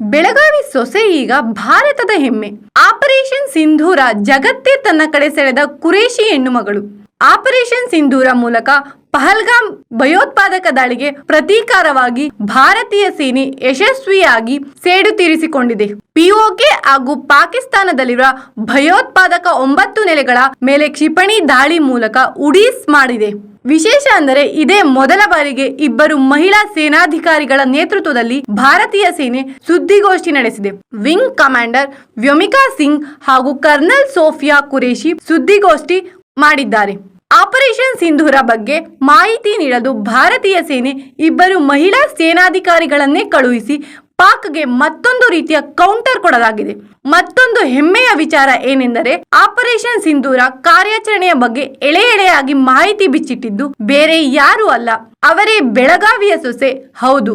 ಬೆಳಗಾವಿ ಸೊಸೆ ಈಗ ಭಾರತದ ಹೆಮ್ಮೆ. ಆಪರೇಷನ್ ಸಿಂಧೂರ ಜಗತ್ತೇ ತನ್ನ ಕಡೆ ಸೆಳೆದ ಕುರೇಶಿ ಹೆಣ್ಣುಮಗಳು. ಆಪರೇಷನ್ ಸಿಂಧೂರ ಮೂಲಕ ಪಹಲ್ಗಾಮ್ ಭಯೋತ್ಪಾದಕ ದಾಳಿಗೆ ಪ್ರತೀಕಾರವಾಗಿ ಭಾರತೀಯ ಸೇನೆ ಯಶಸ್ವಿಯಾಗಿ ಸೇಡು ತೀರಿಸಿಕೊಂಡಿದೆ. ಪಿಒಕೆ ಹಾಗೂ ಪಾಕಿಸ್ತಾನದಲ್ಲಿರುವ ಭಯೋತ್ಪಾದಕ ಒಂಬತ್ತು ನೆಲೆಗಳ ಮೇಲೆ ಕ್ಷಿಪಣಿ ದಾಳಿ ಮೂಲಕ ಉಡೀಸ್ ಮಾಡಿದೆ. ವಿಶೇಷ ಅಂದರೆ ಇದೇ ಮೊದಲ ಬಾರಿಗೆ ಇಬ್ಬರು ಮಹಿಳಾ ಸೇನಾಧಿಕಾರಿಗಳ ನೇತೃತ್ವದಲ್ಲಿ ಭಾರತೀಯ ಸೇನೆ ಸುದ್ದಿಗೋಷ್ಠಿ ನಡೆಸಿದೆ. ವಿಂಗ್ ಕಮಾಂಡರ್ ವ್ಯೋಮಿಕಾ ಸಿಂಗ್ ಹಾಗೂ ಕರ್ನಲ್ ಸೋಫಿಯಾ ಕುರೇಶಿ ಸುದ್ದಿಗೋಷ್ಠಿ ಮಾಡಿದ್ದಾರೆ. ಆಪರೇಷನ್ ಸಿಂಧೂರ ಬಗ್ಗೆ ಮಾಹಿತಿ ನೀಡಲು ಭಾರತೀಯ ಸೇನೆ ಇಬ್ಬರು ಮಹಿಳಾ ಸೇನಾಧಿಕಾರಿಗಳನ್ನೇ ಕಳುಹಿಸಿ ಪಾಕ್ಗೆ ಮತ್ತೊಂದು ರೀತಿಯ ಕೌಂಟರ್ ಕೊಡಲಾಗಿದೆ. ಮತ್ತೊಂದು ಹೆಮ್ಮೆಯ ವಿಚಾರ ಏನೆಂದರೆ, ಆಪರೇಷನ್ ಸಿಂಧೂರ ಕಾರ್ಯಾಚರಣೆಯ ಬಗ್ಗೆ ಎಳೆ ಎಳೆಯಾಗಿ ಮಾಹಿತಿ ಬಿಚ್ಚಿಟ್ಟಿದ್ದು ಬೇರೆ ಯಾರೂ ಅಲ್ಲ. ಅವರೇ ಬೆಳಗಾವಿಯ ಸೊಸೆ. ಹೌದು,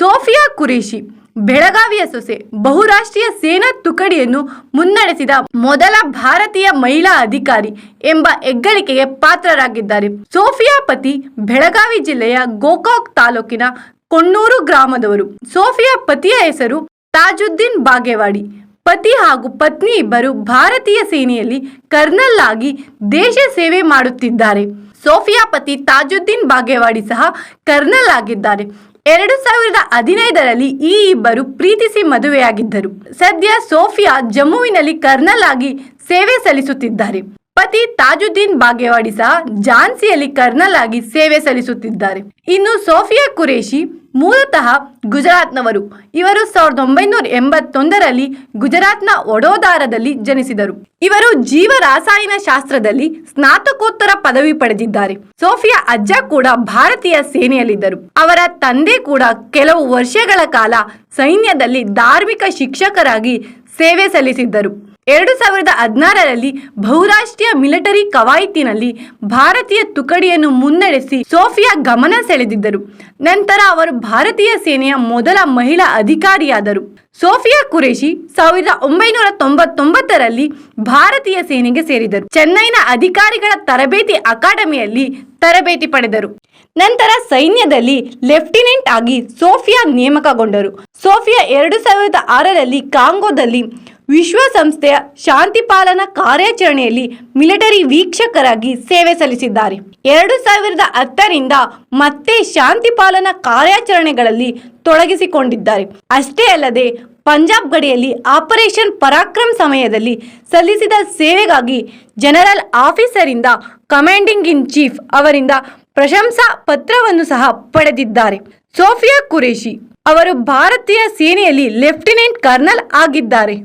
ಸೋಫಿಯಾ ಕುರೇಶಿ ಬೆಳಗಾವಿಯ ಸೊಸೆ. ಬಹುರಾಷ್ಟ್ರೀಯ ಸೇನಾ ತುಕಡಿಯನ್ನು ಮುನ್ನಡೆಸಿದ ಮೊದಲ ಭಾರತೀಯ ಮಹಿಳಾ ಅಧಿಕಾರಿ ಎಂಬ ಹೆಗ್ಗಳಿಕೆಗೆ ಪಾತ್ರರಾಗಿದ್ದಾರೆ. ಸೋಫಿಯಾ ಪತಿ ಬೆಳಗಾವಿ ಜಿಲ್ಲೆಯ ಗೋಕಾಕ್ ತಾಲೂಕಿನ ಕೊಣ್ಣೂರು ಗ್ರಾಮದವರು. ಸೋಫಿಯಾ ಪತಿಯ ಹೆಸರು ತಾಜುದ್ದೀನ್ ಬಾಗೇವಾಡಿ. ಪತಿ ಹಾಗೂ ಪತ್ನಿ ಇಬ್ಬರು ಭಾರತೀಯ ಸೇನೆಯಲ್ಲಿ ಕರ್ನಲ್ ಆಗಿ ದೇಶ ಸೇವೆ ಮಾಡುತ್ತಿದ್ದಾರೆ. ಸೋಫಿಯಾ ಪತಿ ತಾಜುದ್ದೀನ್ ಬಾಗೇವಾಡಿ ಸಹ ಕರ್ನಲ್ ಆಗಿದ್ದಾರೆ. ಎರಡು ಸಾವಿರದ ಹದಿನೈದರಲ್ಲಿ ಈ ಇಬ್ಬರು ಪ್ರೀತಿಸಿ ಮದುವೆಯಾಗಿದ್ದರು. ಸದ್ಯ ಸೋಫಿಯಾ ಜಮ್ಮುವಿನಲ್ಲಿ ಕರ್ನಲ್ ಆಗಿ ಸೇವೆ ಸಲ್ಲಿಸುತ್ತಿದ್ದಾರೆ. ಪತಿ ತಾಜುದ್ದೀನ್ ಬಾಗೇವಾಡಿ ಸಹ ಝಾನ್ಸಿಯಲ್ಲಿ ಕರ್ನಲ್ ಆಗಿ ಸೇವೆ ಸಲ್ಲಿಸುತ್ತಿದ್ದಾರೆ. ಇನ್ನು ಸೋಫಿಯಾ ಕುರೇಶಿ ಮೂಲತಃ ಗುಜರಾತ್ನವರು. ಇವರು ಸಾವಿರದ ಒಂಬೈನೂರ ಎಂಬತ್ತೊಂದರಲ್ಲಿ ಗುಜರಾತ್ನ ವಡೋದಾರದಲ್ಲಿ ಜನಿಸಿದರು. ಇವರು ಜೀವ ರಾಸಾಯನ ಶಾಸ್ತ್ರದಲ್ಲಿ ಸ್ನಾತಕೋತ್ತರ ಪದವಿ ಪಡೆದಿದ್ದಾರೆ. ಸೋಫಿಯಾ ಅಜ್ಜ ಕೂಡ ಭಾರತೀಯ ಸೇನೆಯಲ್ಲಿದ್ದರು. ಅವರ ತಂದೆ ಕೂಡ ಕೆಲವು ವರ್ಷಗಳ ಕಾಲ ಸೈನ್ಯದಲ್ಲಿ ಧಾರ್ಮಿಕ ಶಿಕ್ಷಕರಾಗಿ ಸೇವೆ ಸಲ್ಲಿಸಿದ್ದರು. ಎರಡು ಸಾವಿರದ ಹದಿನಾರರಲ್ಲಿ ಬಹುರಾಷ್ಟ್ರೀಯ ಮಿಲಿಟರಿ ಕವಾಯತಿನಲ್ಲಿ ಭಾರತೀಯ ತುಕಡಿಯನ್ನು ಮುನ್ನಡೆಸಿ ಸೋಫಿಯಾ ಗಮನ ಸೆಳೆದಿದ್ದರು. ನಂತರ ಅವರು ಭಾರತೀಯ ಸೇನೆಯ ಮೊದಲ ಮಹಿಳಾ ಅಧಿಕಾರಿಯಾದರು. ಸೋಫಿಯಾ ಕುರೇಶಿ ಸಾವಿರದ ಒಂಬೈನೂರ ತೊಂಬತ್ತೊಂಬತ್ತರಲ್ಲಿ ಭಾರತೀಯ ಸೇನೆಗೆ ಸೇರಿದರು. ಚೆನ್ನೈನ ಅಧಿಕಾರಿಗಳ ತರಬೇತಿ ಅಕಾಡೆಮಿಯಲ್ಲಿ ತರಬೇತಿ ಪಡೆದರು. ನಂತರ ಸೈನ್ಯದಲ್ಲಿ ಲೆಫ್ಟಿನೆಂಟ್ ಆಗಿ ಸೋಫಿಯಾ ನೇಮಕಗೊಂಡರು. ಸೋಫಿಯಾ ಎರಡು ಸಾವಿರದ ಆರರಲ್ಲಿ ಕಾಂಗೋದಲ್ಲಿ ವಿಶ್ವಸಂಸ್ಥೆಯ ಶಾಂತಿ ಪಾಲನಾ ಕಾರ್ಯಾಚರಣೆಯಲ್ಲಿ ಮಿಲಿಟರಿ ವೀಕ್ಷಕರಾಗಿ ಸೇವೆ ಸಲ್ಲಿಸಿದ್ದಾರೆ. ಎರಡು ಸಾವಿರದ ಹತ್ತರಿಂದ ಮತ್ತೆ ಶಾಂತಿ ಪಾಲನಾ ಕಾರ್ಯಾಚರಣೆಗಳಲ್ಲಿ ತೊಡಗಿಸಿಕೊಂಡಿದ್ದಾರೆ. ಅಷ್ಟೇ ಅಲ್ಲದೆ, ಪಂಜಾಬ್ ಗಡಿಯಲ್ಲಿ ಆಪರೇಷನ್ ಪರಾಕ್ರಮ್ ಸಮಯದಲ್ಲಿ ಸಲ್ಲಿಸಿದ ಸೇವೆಗಾಗಿ ಜನರಲ್ ಆಫೀಸರಿಂದ ಕಮಾಂಡಿಂಗ್ ಇನ್ ಚೀಫ್ ಅವರಿಂದ ಪ್ರಶಂಸಾ ಪತ್ರವನ್ನು ಸಹ ಪಡೆದಿದ್ದಾರೆ. ಸೋಫಿಯಾ ಕುರೇಶಿ ಅವರು ಭಾರತೀಯ ಸೇನೆಯಲ್ಲಿ ಲೆಫ್ಟಿನೆಂಟ್ ಕರ್ನಲ್ ಆಗಿದ್ದಾರೆ.